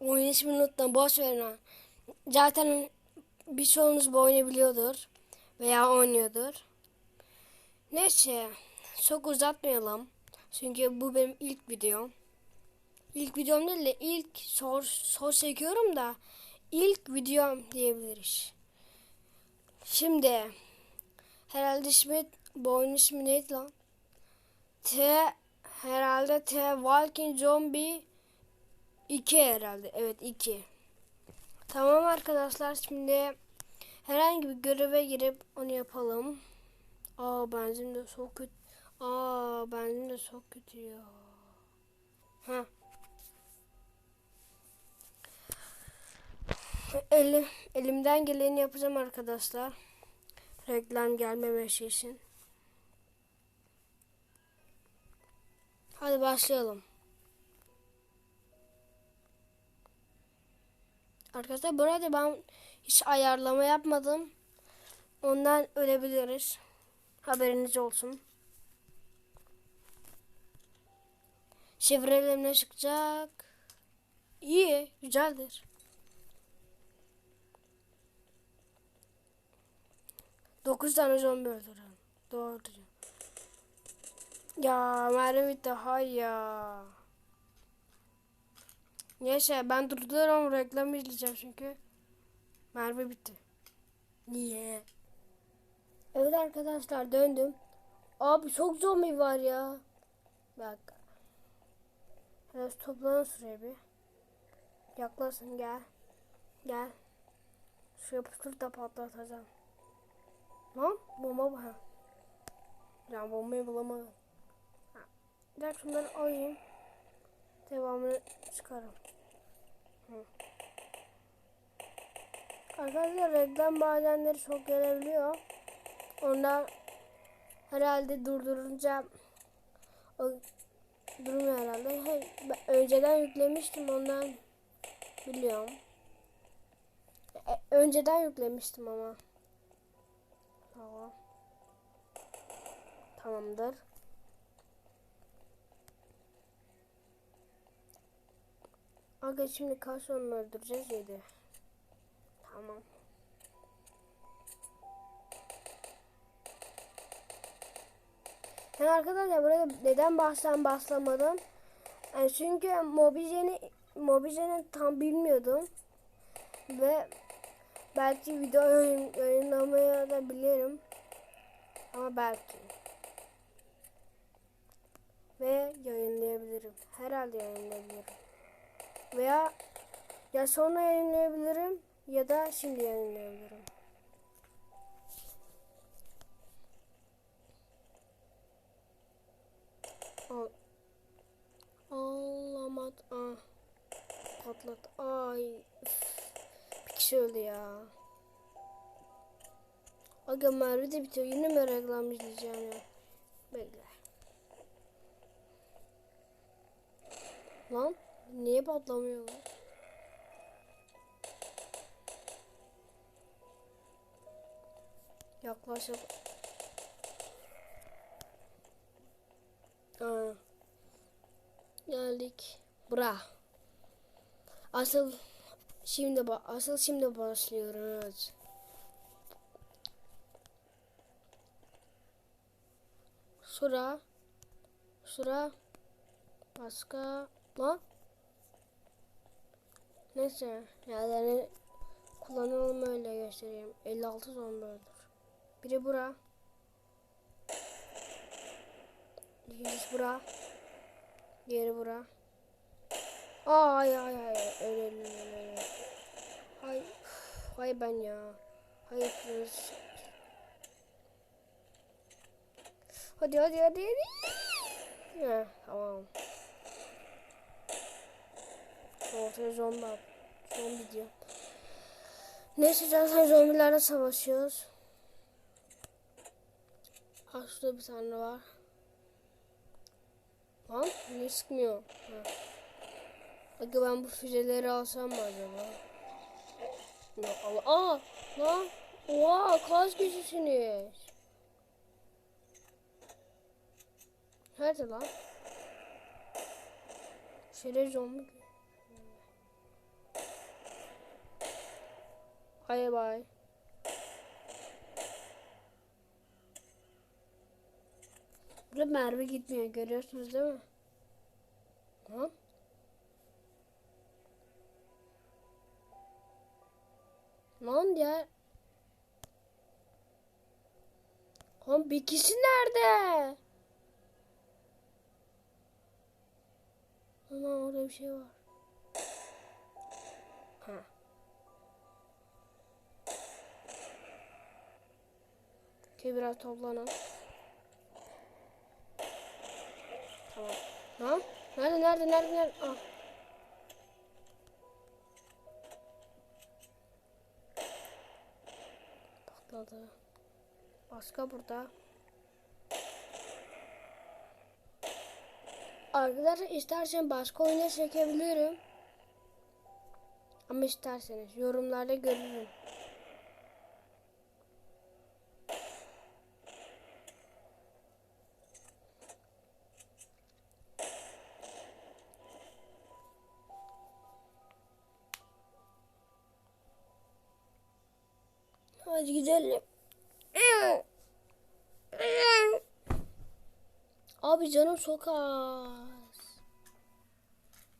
oyun ismini unuttum. Boş verin ha. Zaten birçoğunuz bu oyunu biliyordur. Veya oynuyordur. Neyse. Çok uzatmayalım. Çünkü bu benim ilk videom. İlk videom değil de ilk sor, sor çekiyorum da ilk videom diyebiliriz. Şimdi herhalde ismi bu oyunun ismi neydi lan? T herhalde T Walking Zombie 2 herhalde. Evet 2. Tamam arkadaşlar şimdi herhangi bir göreve girip onu yapalım. Aa benzin de çok kötü. Aa benzin de çok kötü ya. Ha. Elim, elimden geleni yapacağım arkadaşlar. Reklam gelmemesi için. Hadi başlayalım. Arkadaşlar burada ben hiç ayarlama yapmadım. Ondan ölebiliriz. Haberiniz olsun. Şifrelerim ne çıkacak? İyi, güzeldir. Dokuz tane zombi öldüren. Doğrudur. Ya mermi bitti. Hay ya. Neyse ben durduruyorum reklamı izleyeceğim çünkü. Mermi bitti. Niye? Evet arkadaşlar döndüm. Abi çok zombi var ya. Bak. Biraz toplanın şuraya bir. Yaklaşın gel. Gel. Şu yapıştır da patlatacağım. Lan bomba ha. Ya bombayı bulamadım. Ha. Bir dakika şunları alayım. Devamını çıkarım. Arkadaşlar reklam bazenleri çok gelebiliyor. Ondan herhalde durdurunca o durmuyor herhalde. Ben önceden yüklemiştim ondan biliyorum. E, önceden yüklemiştim ama. Tamam. Tamamdır. Aga şimdi kaç onu öldüreceğiz? 7. Tamam. Yani arkadaşlar burada neden bahsen başlamadım? Yani çünkü Mobijen'i Mobijen'i tam bilmiyordum. Ve belki video yayın, yayınlamaya da bilirim. Ama belki. Ve yayınlayabilirim. Herhalde yayınlayabilirim. Veya ya sonra yayınlayabilirim ya da şimdi yayınlayabilirim. Ağlamat. Ah. Patlat. Ay. Üf. Bir kişi öldü ya. Aga Merve de bitiyor. Yine mi reklam izleyeceğim ya? Bekle. Lan niye patlamıyor? Yaklaşık. Aa. Geldik. Bra. Asıl şimdi asıl şimdi başlıyoruz. Şura. Şura. Başka. Lan. Neyse. Yerlerini kullanalım öyle göstereyim. 56 zombi öldür. Biri bura. İkincisi bura. Diğeri bura. Ay ay ay. Öyle öyle. öyle. Hay. Hay ben ya. Hayır. Hadi hadi hadi hadi. Ya tamam. Ortaya zombi. Zombi diyor. Neyse zaten zombilerle savaşıyoruz. Ha şurada bir tane var. Lan niye sıkmıyor? Bakın ben bu füzeleri alsam mı acaba? Yok Allah. Aa lan. Oha kaç kişisiniz? Nerede lan? Şöyle zombi. Bay bay. Burada mermi gitmiyor görüyorsunuz değil mi? Tamam. Lan ya. Lan bir kişi nerede? Ana orada bir şey var. Ha. Okey biraz. Tamam. Ha? Nerede nerede nerede nerede? Ah. Patladı. Başka burada. Arkadaşlar istersen başka oyuna çekebilirim. Ama isterseniz yorumlarda görürüm. Hadi gidelim. Abi canım çok.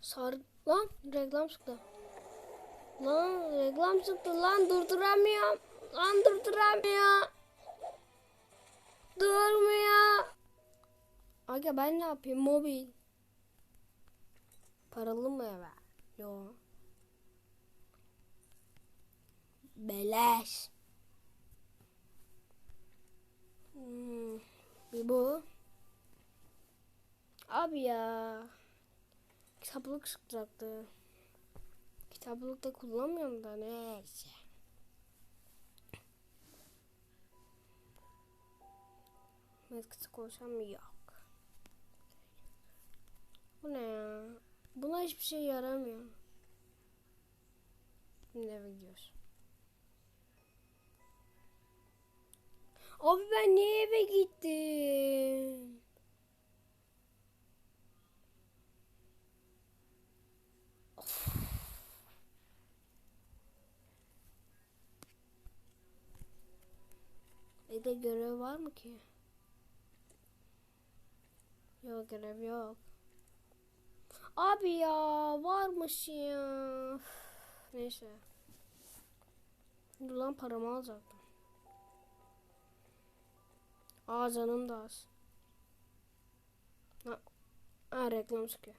Sar lan reklam çıktı. Lan reklam çıktı lan durduramıyorum. Lan durduramıyor. Durmuyor. Aga ben ne yapayım mobil. Paralı mı eve? Yo. Beleş. Hmm, bu. Abi ya. Kitaplık çıkacaktı. Kitaplık da kullanmıyorum da neyse. Medkit'i koysam yok. Bu ne ya? Buna hiçbir şey yaramıyor. Şimdi eve gidiyoruz. Abi ben niye eve gittim? Of. Evde görev var mı ki? Yok görev yok. Abi ya varmış ya. Neyse. Dur lan paramı alacaktım. Aa canım da az. Ha, ha reklam çıkıyor.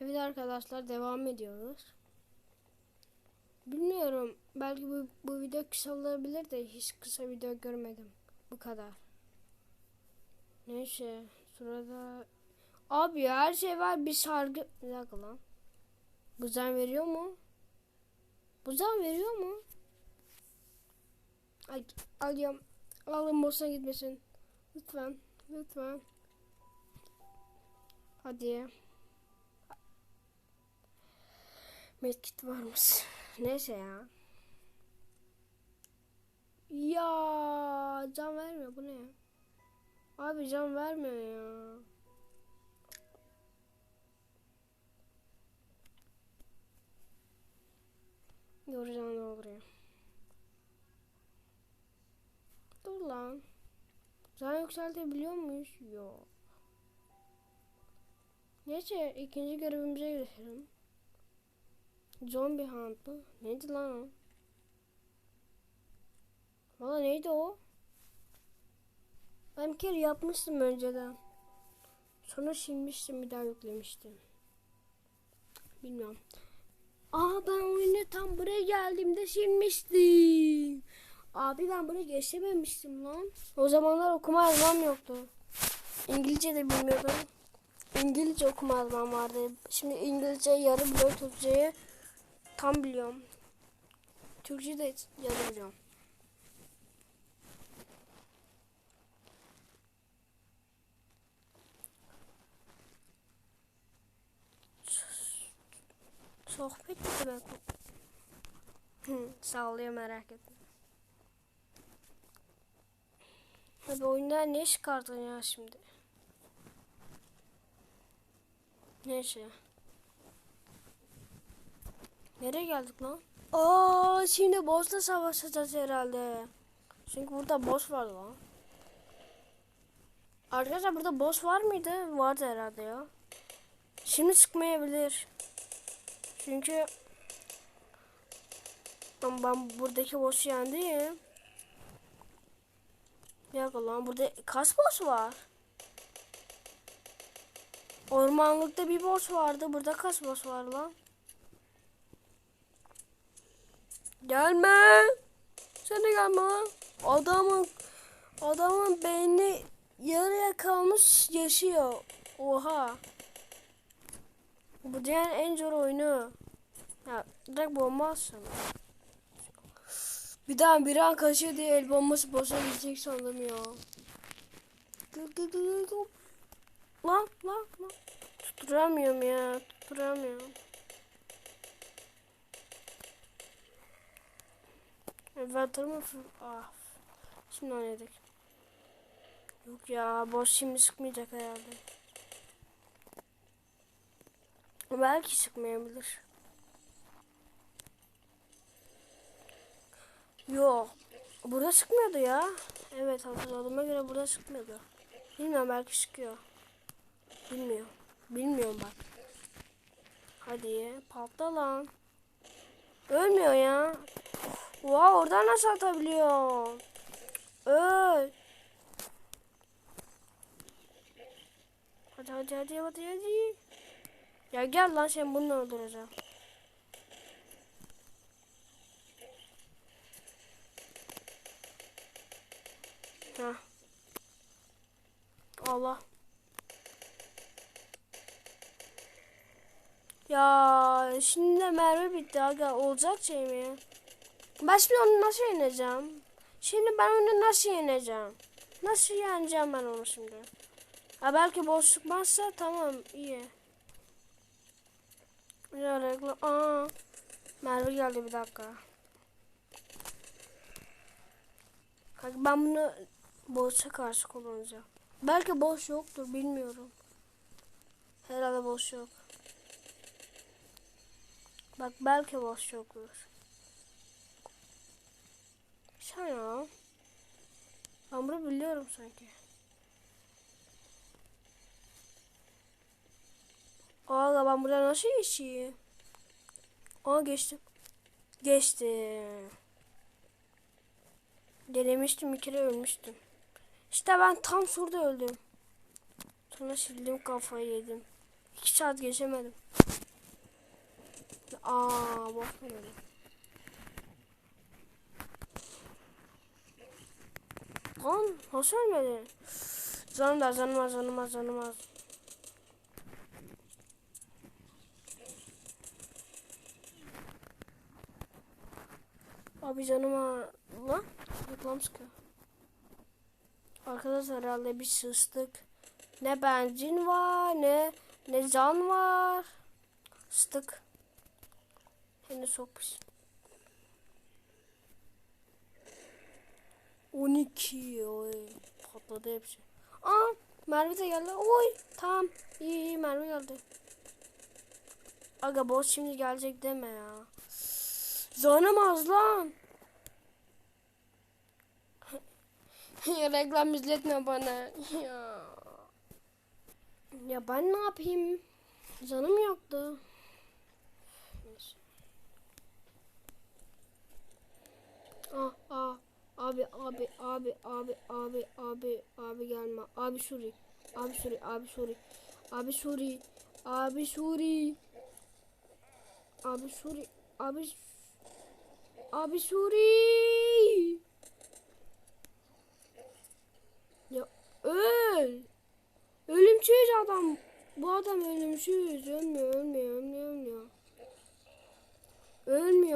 Evet arkadaşlar devam ediyoruz. Bilmiyorum. Belki bu, bu video kısa olabilir de hiç kısa video görmedim. Bu kadar. Neyse. Sırada Abi her şey var bir sargı. Bir dakika lan. Buzdan veriyor mu? Buzdan veriyor mu? Ay alıyorum. Alın boşuna gitmesin. Lütfen. Lütfen. Hadi. Medkit varmış. Neyse ya. Ya can vermiyor bu ne? Abi can vermiyor ya. Yoracağım ne olur ya. Dur lan. Can yükseltebiliyor muyuz? Yok. Neyse ikinci görevimize geçelim. Zombie Hunt mı? Neydi lan o? Valla neydi o? Ben bir kere yapmıştım önceden. Sonra silmiştim bir daha yüklemiştim. Bilmiyorum. Aa ben oyunu tam buraya geldiğimde silmiştim. Abi ben buraya geçememiştim lan. O zamanlar okuma yazmam yoktu. İngilizce de bilmiyordum. İngilizce okuma yazmam vardı. Şimdi İngilizce yarı biliyorum Türkçeyi tam biliyorum. Türkçe de yarı biliyorum. Sohbet ne demek bu? Sağlıyor merak etme. Abi oyundan ne çıkardın ya şimdi? Neyse. Nereye geldik lan? Aa şimdi boss'la savaşacağız herhalde. Çünkü burada boss var lan. Arkadaşlar burada boss var mıydı? Vardı herhalde ya. Şimdi çıkmayabilir. Çünkü ben, ben buradaki boss'u yendim. Bir dakika lan burada kaç boss var? Ormanlıkta bir boss vardı. Burada kaç boss var lan? Gelme. Sen gelme lan. Adamın adamın beyni yarıya kalmış yaşıyor. Oha. Bu dünyanın en zor oyunu. Ya direkt bomba. Bir daha bir an kaçıyor diye el bombası bozabilecek sandım ya. Lan lan lan. Tutturamıyorum ya. Tutturamıyorum. Inventory'ımı ah. Şimdi oynadık. Yok ya boss şimdi sıkmayacak herhalde. Belki sıkmayabilir. Yok. Burada sıkmıyordu ya. Evet hatırladığıma göre burada sıkmıyordu. Bilmiyorum belki sıkıyor. Bilmiyorum. Bilmiyorum bak. Hadi patla lan. Ölmüyor ya. Oha oradan nasıl atabiliyor? Öl. Hadi hadi hadi hadi hadi. Ya gel lan sen bunu öldüreceğim. Heh. Allah. Ya şimdi de mermi bitti aga olacak şey mi? Ben şimdi onu nasıl yeneceğim? Şimdi ben onu nasıl yeneceğim? Nasıl yeneceğim ben onu şimdi? Ha belki boş çıkmazsa tamam iyi. Ya reklam. Aa. Merve geldi bir dakika. Kanka ben bunu boşa karşı kullanacağım. Belki boş yoktur bilmiyorum. Herhalde boş yok. Bak belki boş yoktur. Sen ya. Ben biliyorum sanki. Aa ben buradan nasıl geçeyim? Aa geçtim. Geçtim. Denemiştim bir kere ölmüştüm. İşte ben tam şurada öldüm. Sonra sildim kafayı yedim. İki saat geçemedim. Aa bak öyle. Lan nasıl ölmedi? Canım da canım az. Abi canıma lan reklam sıkıyor. Arkadaşlar herhalde bir sıstık. Ne benzin var ne ne can var. Sıtık. Henüz çok pis. 12 oy patladı hepsi. Aa Merve de geldi. Oy tamam iyi iyi Merve geldi. Aga boss şimdi gelecek deme ya. Canım az lan. ya reklam izletme bana. Ya. Ya ben ne yapayım? Canım yoktu. Ah ah abi abi abi abi abi abi abi gelme. Abi Suri. Abi Suri abi Suri. Abi Suri. Abi Suri. Abi Suri. Abi Abi Suri. Ya öl. Ölümsüz adam. Bu adam ölümsüz. Ölmüyor, ölmüyor, ölmüyor, ölmüyor.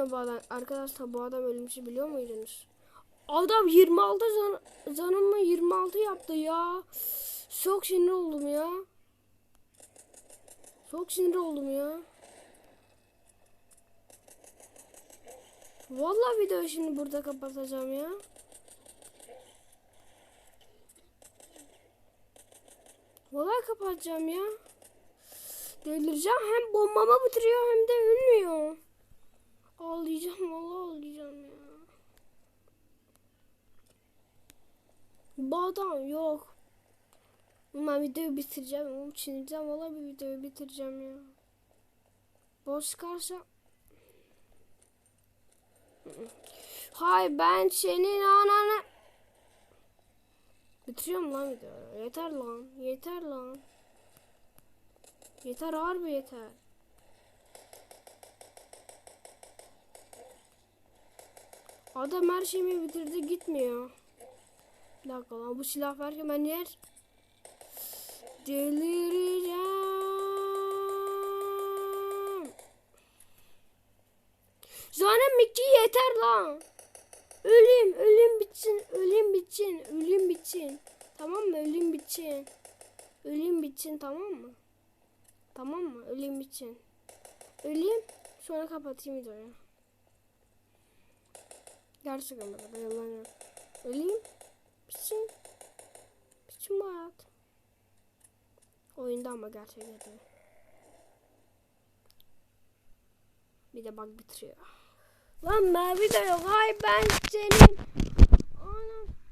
Ölmüyor bu adam. Arkadaşlar bu adam ölümsüz biliyor muydunuz? Adam 26 can, canımı 26 yaptı ya. Çok sinir oldum ya. Çok sinir oldum ya. Vallahi videoyu şimdi burada kapatacağım ya. Vallahi kapatacağım ya. Delireceğim. Hem bombama bitiriyor hem de ölmüyor. Ağlayacağım vallahi ağlayacağım ya. Bu adam yok. Ben videoyu bitireceğim. Oğlum çineceğim valla bir videoyu bitireceğim ya. Boş çıkarsa. Hay ben senin ananı. Bitiriyorum lan videoyu. Yeter lan. Yeter lan. Yeter harbi yeter. Adam her şeyimi bitirdi gitmiyor. Bir dakika lan bu silah varken ben yer. Delireceğim. Zanem Mickey yeter lan. Ölüm, ölüm bitsin, ölüm bitsin, ölüm bitsin. Tamam mı? Ölüm bitsin. Ölüm bitsin tamam mı? Tamam mı? Ölüm bitsin. Öleyim, sonra kapatayım videoyu. Gerçekten bana yalan Öleyim. Bitsin bu hayat. Oyunda ama gerçek yapıyor. Bir de bak bitiriyor. Lan ben video yok. Hay ben senin. Anam.